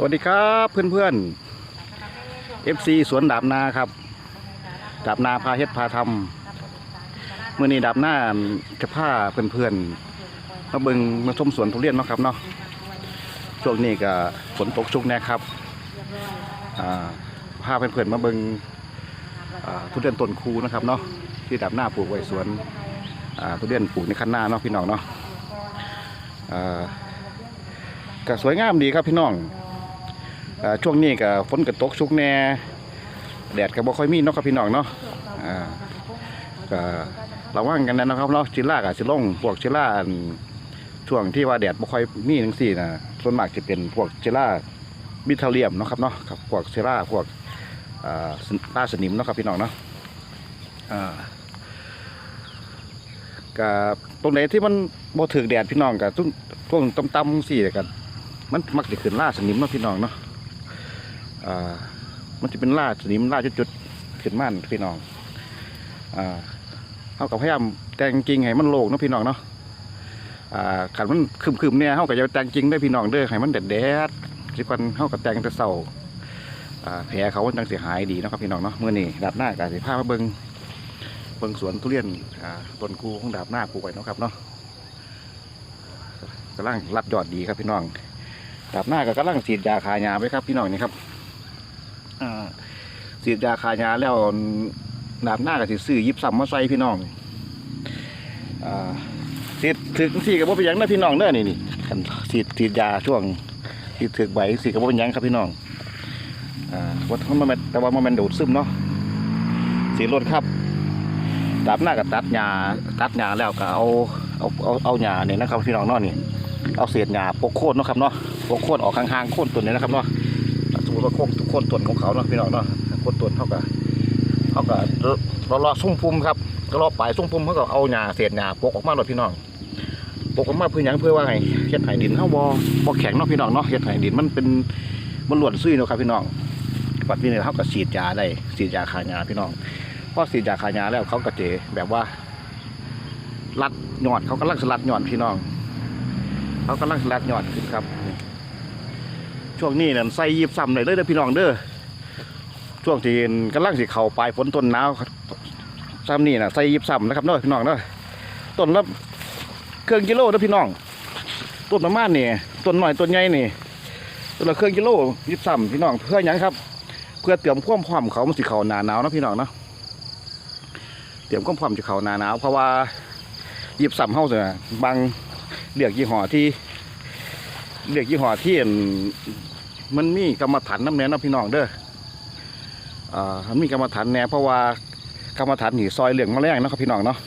สวัสดีครับเพื่อนๆ FC สวนดาบนาครับ ดาบนาพาเฮ็ดพาทำเมื่อนี้ดาบนาจะพาเพื่อนๆมาเบิงมาชมสวนทุเรียนเนาะครับเนาะช่วงนี้ก็ฝนตกชุกแน่ครับพาเพื่อนๆมาเบิงทุเรียนต้นคูนะครับเนาะที่ดาบนาปลูกไว้สวนทุเรียนปลูกในคันนาเนาะพี่น้องเนาะก็สวยงามดีครับพี่น้อง ช่วงนี้ก็ฝนก็ตกชุกแน่แดดก็บ่ค่อยมีเนาะครับพี่น้องเนาะอ่าก็ระวังกันนะครับเนาะจิล่ากับสิล่งพวกจิล่าช่วงที่ว่าแดดบ่ค่อยมีจังซี่นะส่วนมากจะเป็นพวกจิล่าบิทเลียมเนาะครับเนาะครับพวกจิล่าพวกอ่าล่าสนิมเนาะครับพี่น้องเนาะอ่าก็ตรงไหนที่มันบ่ถึกแดดพี่น้องก็ต้งช่วงต่ำๆซี่กันมันมักจะขึ้นล่าสนิมเนาะพี่น้องเนาะ อ่ามันจะเป็นล่าสนิมล่าจุดๆขึ้นม่านพี่น้องอ่าเขากับพยายามแต่งจริงให้มันโล่งเนาะพี่น้องเนาะอ่าขันมันคืมๆเนี่ยเขากับจะแต่งจริงได้พี่น้องเด้อให้มันแดดๆสิกันเขากับแต่งแต่เศร้าอ่าแผลเขามันจังเสียหายดีนะครับพี่น้องเนาะเมื่อนี้ดาบหน้ากับสิผ้ามาเบิงเบิงสวนทุเรียนอ่าต้นกูของดาบหน้าปลูกไว้นะครับเนาะกำลังรัดยอดดีครับพี่น้องดาบหน้าก็กำลังฉีดยาคายาไว้ครับพี่น้องนี่ครับ อ่าฉีดยาคายาแล้วดาบหน้าก็สิซื้อยิบซ้ำมาใส่พี่น้องอ่าฉีดถึงสี่กับว่าเป็นยังนะพี่น้องเด้อนี่นี่คันฉีดฉีดยาช่วงฉีดถึกใบสี่กับว่าเป็นยังครับพี่น้องอ่าว่ามันมันแต่ว่ามันมันดูดซึมเนาะสีรถครับดาบหน้าก็ตัดหญ้าตัดหญ้าแล้วก็เอาเอาเอาเอาหญ้าเนี่ยนะครับพี่น้องเนาะนี่เอาเศษหญ้าปกโค่นเนาะครับเนาะปกโค่นออกข้างๆโค่นต้นนี้นะครับเนาะ สมมติว่าโค่นโค่นต้นของเขาเนาะพี่น้องเนาะคนต้นเท่ากับเท่ากับรอรอสุ่มพุ่มครับก็รอปลายสุ่มพุ่มเขาก็เอาหญ้าเศษหญ้าปกออกมาเลยพี่น้องปกออกมาเพื่อยังเพื่อว่าไงเฮ็ดไห้ดินเฮาบ่บ่แข็งเนาะพี่น้องเนาะเฮ็ดไห้ดินมันเป็นมันหลวนซุยเนาะครับพี่น้องปัดนี้เนี่ยเขาก็ฉีดยาได้ฉีดยาฆ่าหญ้าพี่น้องพอฉีดยาฆ่าหญ้าแล้วเขาก็เจแบบว่ารัดหยอดเขากำลังสลัดหยอดพี่น้อง เขากำลังสลัดหยอดขึ้นครับ ช่วงนี้นั่นใส่ยีบซ้ำเลยเด้อพี่น้องเด้อช่วงที่กำลังสิเข่าปลายฝนต้นหนาวซ้ำนี่น่ะใส่ยีบซ้ำนะครับเด้อพี่น้องเด้อต้นละเครื่องกิโลเด้อพี่น้องต้นประมาณนี่ต้นหน่อยต้นใหญ่นี่ต้นละเครื่องกิโลยีบซ้ำพี่น้องเพื่อหยังครับ เพื่อเตรียมความพร้อมเขามันสิเข่าหนาหนาวนะพี่น้องเนาะเตรียมความพร้อมจะเข่าหนาหนาวเพราะว่ายีบซ้ำเฮาเนี่ยบางเรียกยี่ห้อที่เรียกยี่ห้อที่อั่น มันมีกรรมฐานน้ำแน่นะพี่น้องเด้ออ่ามันมีกรรมฐานแน่เพราะว่ากรรมฐานหนีซอยเหลืองแมลงนะครับพี่น้องเนาะ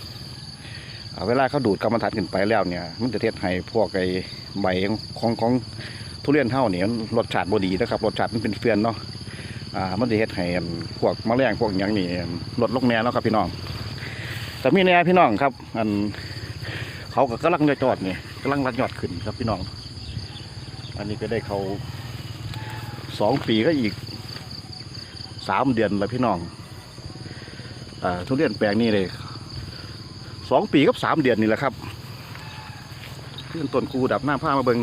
เวลาเขาดูดกรรมฐานขึ้นไปแล้วเนี่ย มันจะเทศให้พวกไอ้ใบของของทุเรียนเท่าเนี่ยรสชาติบดีนะครับรสชาติมันเป็นเฟือนเนาะอ่ามันจะเฮ็ดให้พวกแมลงพวกหยังนี่ลดลงแน่เนาะครับพี่น้อง แต่มีแน่พี่น้องครับ อันเขาก็กำลังจะจอดเนี่ยกำลังรัดยอดขึ้นครับพี่น้อง อันนี้ก็ได้เขา สองปีก็อีกสามเดือนแล้วพี่น้องอทุเรียนแปลงนี้เลยสองปีกับสามเดือนนี่แหละครับเพื่อนต้นกูดับหน้าผ้ามาเบิง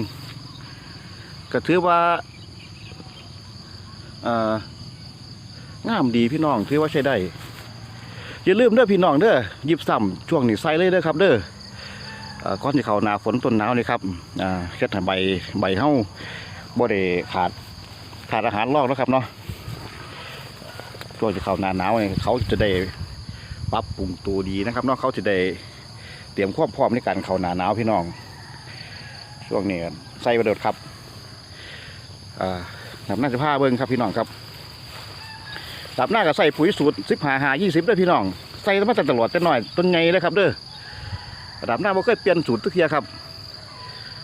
ก็ถือว่าอ่างามดีพี่น้องถือว่าใช้ได้อย่าลืมเด้อพี่น้องเด้อยิบซ้ำช่วงนี้ใส่เลยเด้อครับ เด้อก่อนที่เขาหนาฝนต้นหนาวนี่ครับอ่าเฮ็ดให้ใบใบเฮาบ่ได้ขาด ขาดอาหารรอกนะครับเนาะช่วงที่เขาหนาหนาวนี่เขาจะได้ปรับปรุงตัวดีนะครับเนาะเขาจะได้เตรียมความพร้อมในการเขาหนาหนาวพี่น้อง ช่วงนี้ใส่ประโดดครับดับหน้าจะผ้าเบิ้งครับพี่น้องครับดับหน้าก็ใส่ปุ๋ยสูตรสิบหาหายี่สิบด้วยพี่น้อง ใส่มาแต่ตลอดแต่น้อยต้นไงเลยครับเด้อดับหน้าบ่เคยเปลี่ยนสูตรทุกเทียครับ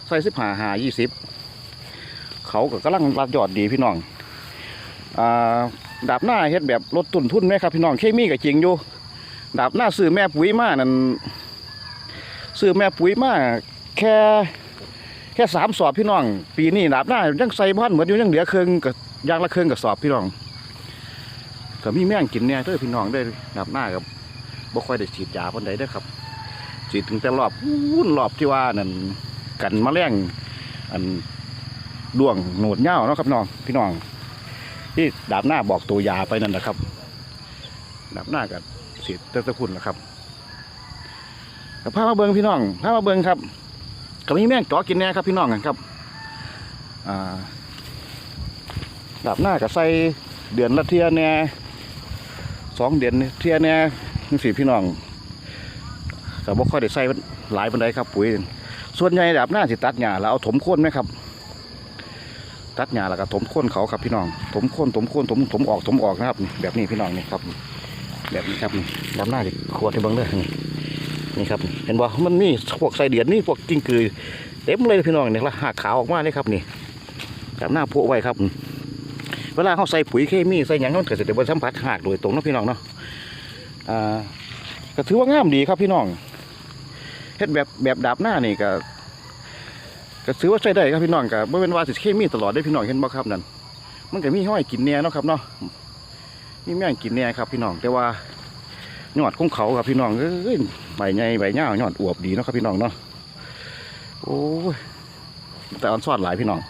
ใส่สิบหาหายี่สิบ เขาก็กำลังรัดยอดดีพี่น้องอ่าดาบหน้าเฮ็ดแบบลดต้นทุนไหมครับพี่น้องเคมีก็จริงอยู่ดาบหน้าซื้อแม่ปุ๋ยมานั่นซื้อแม่ปุ๋ยมาแค่แค่สามสอบพี่น้อง ปีนี้ดาบหน้ายังใส่บ้านเหมือนอยู่ยังเหลือเครื่องกับยางละเครื่องกับสอบพี่น้องก็มีแม่งกินเนี่ยเด้อพี่น้องได้ดาบหน้ากับบ่ค่อยได้ฉีดยาปานใดเด้อครับสิถึงแต่รอบวุ่นรอบที่ว่านั่นกันแมลงอัน ดวงหนวดเหย้าเนาะครับน้องพี่น้อง ที่ดาบหน้าบอกตัวยาไปนั่นนะครับ ดาบหน้ากับเสียตะตะคุณนะครับแต่พามาเบิงพี่น้องพามาเบิงครับก็มีแม่งจ่อกินแน่ครับพี่น้องกันครับดาบหน้ากับใส่เดือนละเทียแน่สองเดือนเทียแน่นี่สิพี่น้องแต่บ่ค่อยได้ใส่หลายปันไดครับปุ๋ยส่วนใหญ่ดาบหน้าสิตัดหญ้าแล้วเอาถมโค่นไหมครับ ตัดหญ้าแล้วก็ถมโค่นเขาครับพี่น้องถมโค่นถมโค่นถมถมออกถมออกนะครับแบบนี้พี่น้องนี่ครับ แบบนี้ครับดำหน้าจะขวดให้เบิ่งเด้อนี่นี่ครับเห็นบ่มันมีพวกไส้เดือนนี่พวกกิ้งกือเต็มเลยพี่น้องนี่ละหักขาวออกมาเลยครับนี่ดำหน้าโพะไว้ครับ เวลาเขาใส่ปุ๋ยเคมีใส่หยังมันเกิดจะได้สัมผัสหักโดยตรงนะพี่น้องเนาะอ่าก็ถือว่างามดีครับพี่น้องเฮ็ดแบบแบบดาบหน้านี่ก็ ก็ซื้อว่าใช้ได้ครับพี่น้องก็บ่เป็นว่าสิเคมีตลอดได้พี่น้องเห็นบ่ครับนั่นมันก็มีห้อยกินแน่เนาะครับเนาะมีแม่งกินแน่ครับพี่น้องแต่ว่ายอดของเขาครับพี่น้องเอ้ยใบใหญ่ใบยายอดอวบดีเนาะครับพี่น้องเนาะโอ้ยแต่อันซอดหลายพี่น้อง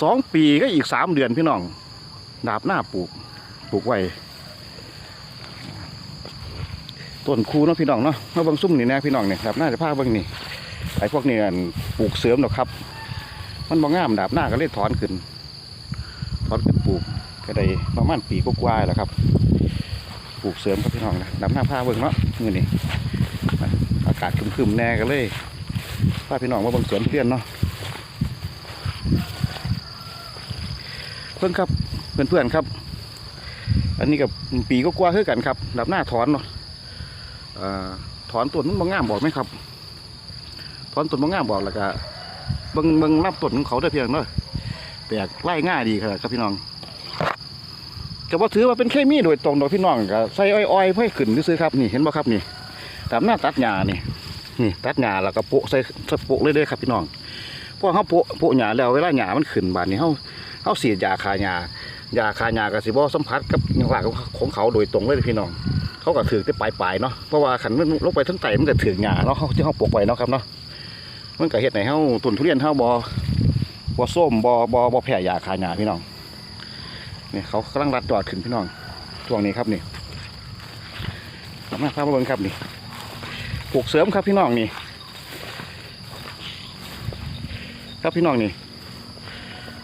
สองปีก็อีกสามเดือนพี่น้อง ดาบหน้าปลูกปลูกไว้ต้นคูเนาะพี่น้องเนาะมาบิ่งซุ่มนี่นะพี่น้องเนี่ยดาบหน้าจะพาบังนี่ ไอ้พวกนี้อั่นปลูกเสริมหรอกครับ มันบ่งามดาบหน้าก็เลยถอนขึ้น ถอนขึ้นปลูกก็ได้ประมาณปีกว่าๆแล้วครับ ปลูกเสริมครับพี่น้องนะดาบหน้าผ้าเบิ่งเนาะมือนี่อากาศคึมๆแน่ก็เลยพาพี่น้องมาบิ่งสวนเพื่อนเนาะเพื่อนครับเพื่อนๆครับ อันนี้กับปีก็กว่าๆคือกันครับดาบหน้าถอนเนาะอ่าถอนต้นมันบ่งามบอกไหมครับ ถอนต้นมะง่ามบอกแล้วก็เบิงเบิงรับต้นของเขาได้เพียงเนาะแปลกไล่ง่ายดีครับพี่น้องก็บ่ถือว่าเป็นเคมีโดยตรงดอกพี่น้องก็ใส่อ้อยๆเพื่อขึ้นซื้อครับนี่เห็นบ่ครับนี่ตามหน้าตัดหญ้านี่นี่ตัดหญ้าแล้วก็โปะใส่สโปะเลยเด้ครับพี่น้องพอเฮาโปะโปะหญ้าแล้วเวลาหญ้ามันขึ้นบาดนี้เฮาเฮาฉีดยาฆ่าหญ้ายาฆ่าหญ้าก็สิบ่สัมผัสกับหญ้าของเขาโดยตรงเลยพี่น้อง เขาก็ถือแต่ปลายๆเนาะเพราะว่าขันมันลงไปทั้งไตมันก็ถือหญ้าเนาะเขาที่เขาปลูกไว้เนาะครับเนาะ มันก็เฮ็ดให้เฮาต้นทุเรียนเฮาบ่บ่ส้มบ่บ่บ่แพ้ยาคาหญ้าพี่น้องนี่เขากำลังรัดยอดขึ้นพี่น้องช่วงนี้ครับนี่มาพามาเบิ่งครับนี่ปลูกเสริมครับพี่น้องนี่ ครับพี่น้องนี่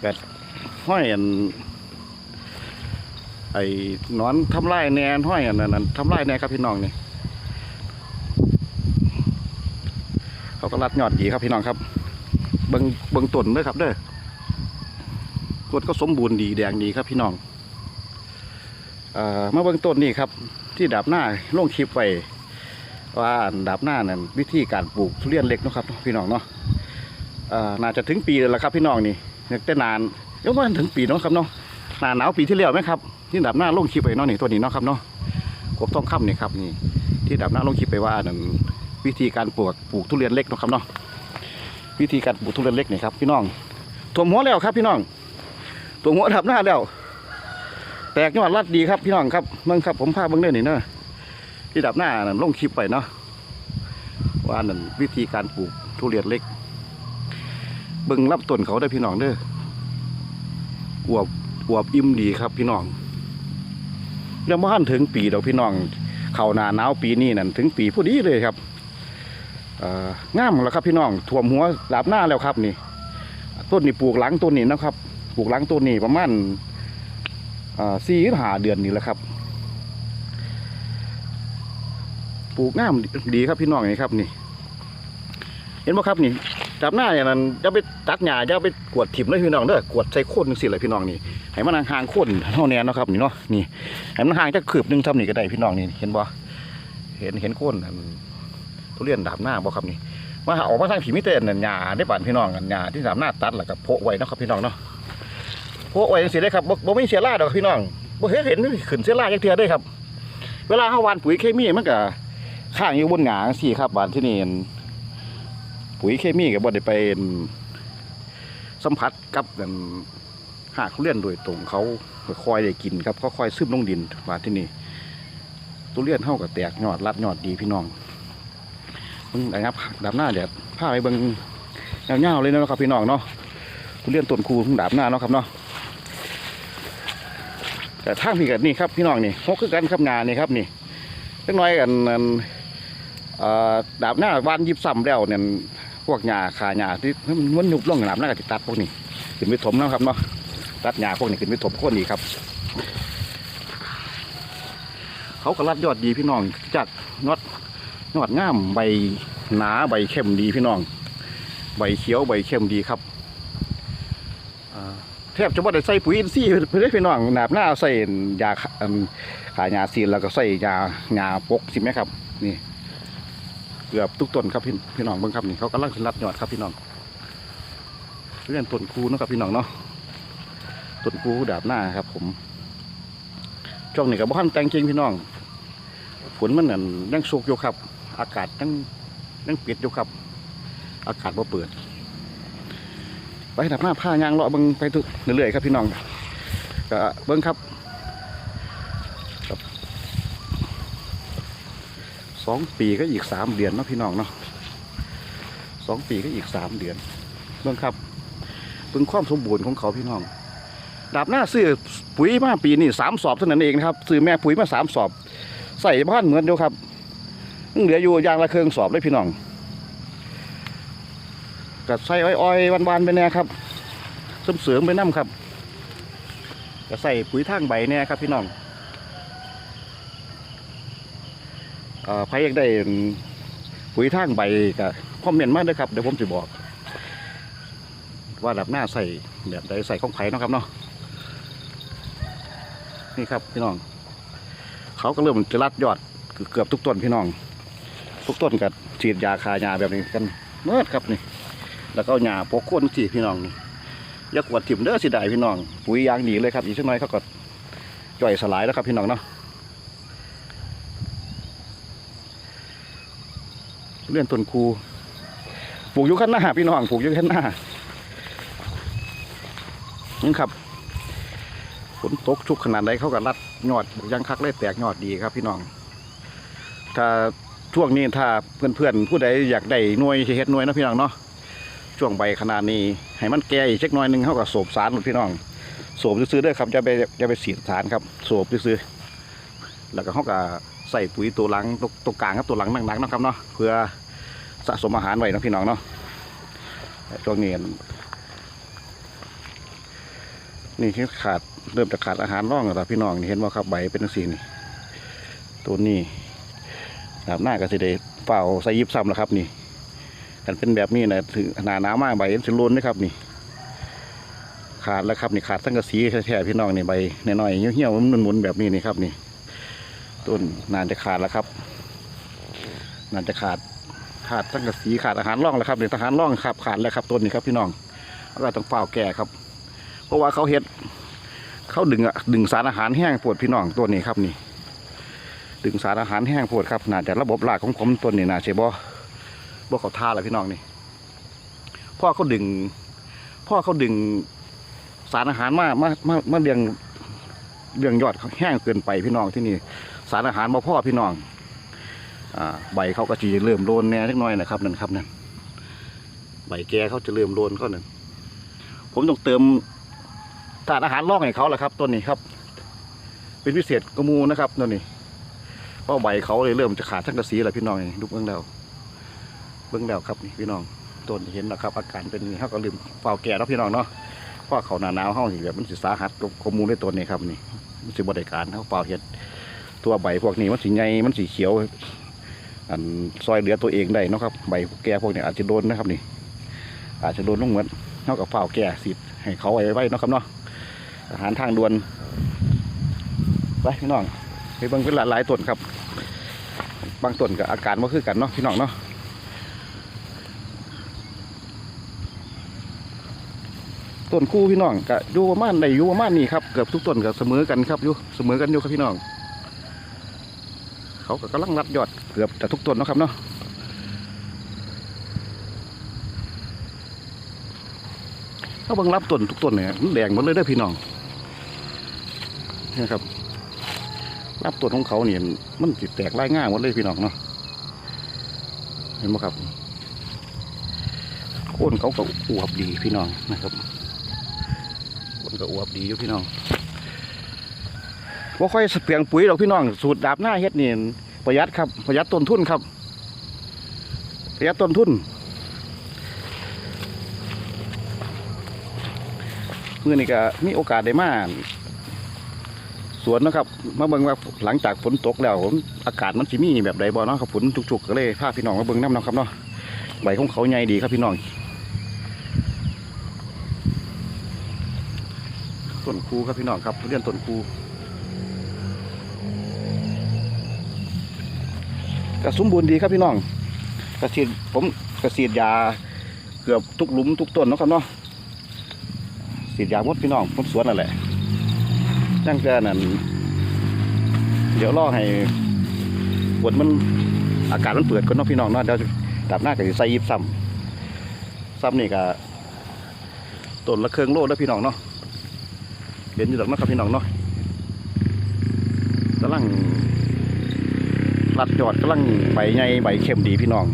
แบบห้อยอันไอ้นอนทำลายแนนห้อยอันนั้นทำลายแหนครับพี่น้องนี่ เขา ก็รัดยอดดีครับพี่น้องครับเบิงเบิงต้นด้วยครับเด้อต้นก็สมบูรณ์ดีแดงดีครับพี่น้องเอ่อมาเบิงต้นนี่ครับ ที่ดาบหน้าลงคลิปไว้ว่าดาบหน้านั่นวิธีการปลูกทุเรียนเล็กนะครับพี่น้องเนาะเอ่อน่าจะถึงปีแล้วครับพี่น้องนี่ยังแต่นานยังไม่ถึงปีเนาะครับเนาะหนาหนาวปีที่แล้วไหมครับที่ดาบหน้าลงคลิปไว้เนาะนี่ตัวนี้เนาะครับเนาะกบต้องค่ำนี่ครับนี่ ที่ดาบหน้าลงคลิปไปว่านั่น วิธีการปลูกปลูกทุเรียนเล็กนะครับเนาะวิธีการปลูกทุเรียนเล็กนี่ครับพี่น้องถ่วมหัวแล้วครับพี่น้องถ่วมหัวดับหน้าแล้ว แตกยอดรัดดีครับพี่น้องครับเบิ่งครับผมพาเบิ่งเด้อนี่เนาะที่ดับหน้านั่นลงคลิปไปเนาะว่านั่นวิธีการปลูกทุเรียนเล็กเบิ่งรับต้นเขาได้พี่น้องเด้ออวบอวบอิ่มดีครับพี่น้องยังไม่ทันถึงปีเดอกพี่น้อง เข้านาหนาวปีนี้นั่นถึงปีพอดีเลยครับ งามแล้วครับพี่น้องท่วมหัวหลาบหน้าแล้วครับนี่ ต้นนี่ปลูกหลังต้นนี้นะครับ ปลูกหลังต้นนี้ประมาณสี่ห้าเดือนนี่แหละครับ ปลูกงามดีครับพี่น้องนี่ครับนี่ เห็นไหมครับนี่จับหน้าอย่างนั้นจะไปตัดหญ้าจะไปกวดถิ่มเลยพี่น้องเด้อกวดใส่โคนสิเลยพี่น้องนี่ให้มันห่างโคนเท่านี้นะครับนี่เนาะนี่ให้มันห่างจะคืบหนึงทำนี่ก็ได้พี่น้องนี่เห็นบ่เห็นเห็นโคนอัน ทุเรียนดาบหน้าบ่ครับนี่มาออกมาทางผีมิเตนนั่นหญ้าได้ป่านพี่น้องอันหญ้าที่ดาบหน้าตัดแล้วก็โพะไว้นะครับพี่น้องเนาะโพะไว้จังซี่ได้ครับบ่บ่มีเสียราดอกพี่น้องบ่เห็นเห็นขึ้นเสียราจักเทื่อได้ครับ เวลาเฮาวานปุ๋ยเคมีมันก็ข้างอยู่บนหญ้าจังซี่ครับหว่านที่นี่ปุ๋ยเคมีก็บ่ได้ไปสัมผัสกับหากทุเรียนโดยตรงเขาคอยได้กินครับเขาคอยซึมลงดินมาที่นี่ตุเรียนเท่ากับแตกยอดรัดยอดดีพี่น้อง มึงนะครับดับหน้าเดี๋ยวพาไปเบิ่งเงาๆเลยนะครับพี่น้องเนาะทุเรียนต้นคูทุ่งดาบหน้าเนาะครับเนาะแต่ทางพี่กันนี่ครับพี่น้องนี่หกคือกันครับงานนี่ครับนี่เล็กน้อยกันอันเอ่อดาบหน้าวานยิบซ้ำแล้วเนี่ยพวกหญ้าขาหญ้าที่มันมันยุบล่องดาบหน้าก็ติตัดพวกนี้ขึ้นไปถมเนาะครับเนาะตัดหญ้าพวกนี้ขึ้นไปถมโค่นอีกครับ เขาก็รัดยอดดีพี่น้องจากยอด ยอดงามใบหนาใบเข้มดีพี่น้อง ใบเขียวใบเข้มดีครับแทบจะว่าได้ใส่ปุ๋ยอินทรีย์เพื่อพี่น้องหนาบหน้าใส่ยาขายาซีนแล้วก็ใส่ยายาปกสิไหมครับ นี่เกือบทุกต้นครับพี่พี่น้องเบิ่งครับนี่เขากำลังสิรัดยอดครับพี่น้องเรื่องต้นคูนะครับพี่น้องเนาะต้นคูดาบหน้าครับ ผมช่วงนี้กับบ้านแต่งจริงพี่น้องฝนมันนั่นยังสุกอยู่ครับ อากาศยังยังปิดอยู่ครับ อากาศบ่เปิด ไปดับหน้าผ้ายางเลาะเบิ่งไปทุกเรื่อยๆครับพี่น้องก็เบิ่งครับสองปีก็อีกสามเดือนเนาะพี่น้องเนาะสองปีก็อีกสามเดือนเบิ่งครับเบิ่งความสมบูรณ์ของเขาพี่น้อง ดาบหน้าซื้อปุ๋ยมาปีนี้สามสอบเท่านั้นเองนะครับซื้อแม่ปุ๋ยมาสามสอบ ใส่บ้านเหมือนเดียวครับ เหลืออยู่ยางละเครื่องสอบเลยพี่น้องก็ใส่อ้อยๆวันๆไปแน่ครับเสริมเสริมไปน้ำครับก็ใส่ปุ๋ยทางใบแน่ครับพี่น้องใครอยากได้ปุ๋ยทางใบก็คอมเมนต์มาด้วยครับเดี๋ยวผมจะบอก ว่าดับหน้าใส่แบบใดใส่ของไผ่นะครับเนาะนี่ครับพี่น้อง เขาก็เริ่มจะรัดยอดเกือบทุกต้นพี่น้อง ทุกต้นกับฉีดยาคายาแบบนี้กันเมื่อครับนี่ แล้วก็เอาหญ้าปกโค่นที่พี่น้องนี่อยากวดถิ่มเด้อสิได้พี่น้องปุ๋ยยางดีเลยครับอีกสักหน่อยเขาก็ย่อยสลายแล้วครับพี่น้องเนาะเลื่อนต้นคูปลูกยู่ข้างหน้าพี่น้องปลูกยู่ข้างหน้านี่ครับฝนตกชุกขนาดใดเขาก็รัดยอดยังคักเลยแตกยอดดีครับพี่น้องถ้า ช่วงนี้ถ้าเพื่อนๆผู้ใดอยากได้หน่วยเฮ็ดหน่วยนะพี่น้องเนาะช่วงใบขนาดนี้ ให้มันแก่อีกเช็คน้อยหนึงเขาก็โสบสารพี่น้องโสบซื้อๆด้อครับจะไปจะไปสีดสารครับโสบซื้อแล้วก็เขาก็ใส่ปุ๋ยตัวหลังตัวตัวกลางครับตัวหลังหนักๆนะครับเนาะเพื่อสะสมอาหารไว้นะพี่น้องเนาะช่วงนี้นี่คือขาดเริ่มจะขาดอาหารร่องแล้วล่พี่น้องนี่เห็นว่าครับใบเป็นสีนี่ตัวนี้ แบบหน้าก็สิได้เฝ้าใส่ยิบซ้ำแล้วครับนี่กันเป็นแบบนี้นะถึงหนาหนาวมากใบมันสิโลนนะครับนี่ ขาดแล้วครับนี่ขาดสังกะสีแท้ๆพี่น้องนี่ใบน้อยๆเหี่ยวๆมันหมุนๆแบบนี้นี่ครับนี่ต้นนานจะขาดแล้วครับนานจะขาดขาดสังกะสีขาดอาหารร่องแล้วครับนี่ทหารร่องครับขาดแล้วครับต้นนี้ครับพี่น้องแล้วก็ต้องเฝ้าแก่ครับ เพราะว่าเขาเฮ็ดเขาดึงอะดึงสารอาหารแห้งโพดพี่น้องตัวนี้ครับนี่ ดึงสารอาหารแห้งโพดครับน่าจะระบบรากของผมตัวนี้น่าจะบ่บ่เขาท่าแล้วพี่น้องนี่พ่อเขาดึง พ่อเขาดึงสารอาหารมามามามาเลี้ยงเลี้ยงยอดแห้งเกินไปพี่น้องที่นี่ สารอาหารบ่พ่อพี่น้องอ่าใบเขาก็จะเริ่มโลนแน่เล็กน้อยนะครับนั่นครับนั่นใบแกเขาจะเริ่มโลนก็นั่นผมต้องเติมถาดอาหารล่องให้เขาแหละครับต้นนี้ครับ เป็นพิเศษกระมูนะครับต้นนี้ เพราะใบเขาเลยเริ่มจะขาดทั้งกระสีแล้วพี่น้องนี่ดูเบื้องแล้วเบื้องแล้วครับนี่พี่น้องต้นเห็นแล้วครับ อาการเป็นนี่เขาก็ลืมเฝ้าแก่แล้วพี่น้องเนาะเพราะเขาหนาหนาวเขาสิแบบมันสิสาหัสกระมูลในต้นนี้ครับนี่มันสิบริการเขาเฝ้าเห็ดตัวใบพวกนี้มันสีใหญ่มันสีเขียว อันซอยเหลือตัวเองได้นะครับใบแก่พวกนี้อาจจะโดนนะครับนี่ อาจจะโดนลงเหมือนเท่ากับเฝ้าแก่สิให้เขาไว้ไว้นะครับเนาะอาหารทางด่วนไปพี่น้องไปเบิ่งเป็นหลายๆต้นครับ บางต้นกับอาการว่าคือกันเนาะพี่น้องเนาะต้นคู่พี่น้องก็อยู่ประมาณได้อยู่ประมาณนี้ครับเกือบทุกต้นก็เสมอกันครับอยู่เสมอกันอยู่ครับพี่น้อง เขาก็กำลังรัดยอดเกือบจะทุกต้นเนาะครับเนาะเขาบิ่งรับต้นทุกต้นเนี่ยแดงหมดเลยเด้พี่น้องนี่ครับ รับต้นของเขาเนี่ยมันสิแตกรายง่ายหมดเลยพี่น้องเนาะเห็นไหมครับโค่นเขาก็อวบดีพี่น้องนะครับนก็อวบดีอยู่พี่น้องว่าค่อยเปลี่ยงปุ๋ยหรอกพี่น้องสูตรดาบหน้าเฮ็ดเนี่ยประหยัดครับประหยัดต้นทุนครับ ประหยัดต้นทุนเมื่อนี้ก็มีโอกาสได้มา สวนนะครับมาเบิ่งว่าหลังจากฝนตกแล้วอากาศมันสิมีแบบใดบ่เนาะครับฝนจุกๆก็เลยพาพี่น้องมาเบิ่งน้ำเนาะครับเนาะใบของเขาใหญ่ดีครับพี่น้องต้นคูครับพี่น้องครับเรียนต้นคูก็สมบูรณ์ดีครับพี่น้องกระสีดผมกระสีดยาเกือบทุกหลุมทุกต้นเนาะครับเนาะสีดยาหมดพี่น้องผมสวนนั่นแหละ จังเกินนั่นเดี๋ยวรอให้ฝนมันอากาศมันเปิดก่อนเนาะพี่น้องเนาะเดี๋ยวดับหน้าก็จะใส่ยิบซ้ำซ้ำนี่ก็ต้นละเครื่องโลดแล้วพี่น้องเนาะเห็นอยู่ดอกนะครับพี่น้องเนาะกำลังรัดยอดกำลังใบใหญ่ใบเข้มดีพี่น้อง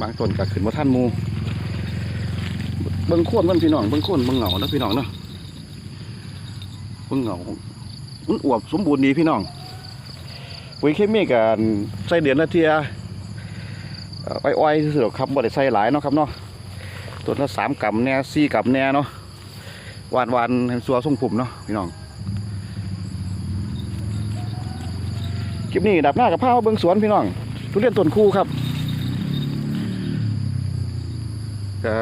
บางต้นก็ขึ้นมาท่านมู เบิ้งโค่นมันพี่น้องเบิ้งโค่นเบิ้งเหงาแล้วพี่น้องเนาะเบิ้งเหงามันอวบสมบูรณ์ดีพี่น้องปุ๋ยเคมีกันใส่เดือนละเทียอ่ออ้อยๆซื่อครับบ่ได้ใส่หลายเนาะครับเนาะตัวละสามกำแน่สี่กำแน่เนาะวานวานๆให้สัวทรงผมเนาะพี่น้องคลิปนี้ดับหน้ากับผ้ามาเบิ้งสวนพี่น้องทุเรียนต้นคู่ครับก็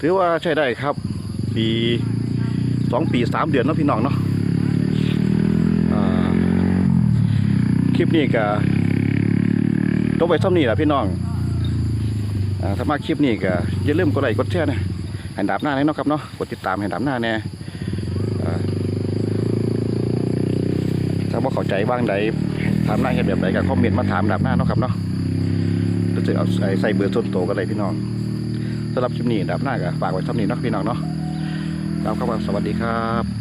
ถือว่าใช้ได้ครับ ปีสองปีสามเดือนเนาะพี่น้องเนาะคลิปนี้ก็จบไปซ้ำนี้แหละพี่น้องอ่าถ้ามาคลิปนี้ก็อย่าลืมกดไลค์กดแชร์นะให้ดับหน้าแน่เนาะครับเนาะกดติดตามให้ดับหน้าแน่ถ้าว่าเข้าใจบ้างใดถามหน้าเห็นแบบไหนก็คอมเมนต์มาถามดับหน้าเนาะครับเนาะหรือจะเอาใส่ใส่เบอร์ส่วนตัวก็ได้พี่น้อง สำหรับคลิปนี้ดับหน้าก็ฝากไว้เท่านี้นะพี่น้องเนาะครับครับสวัสดีครับ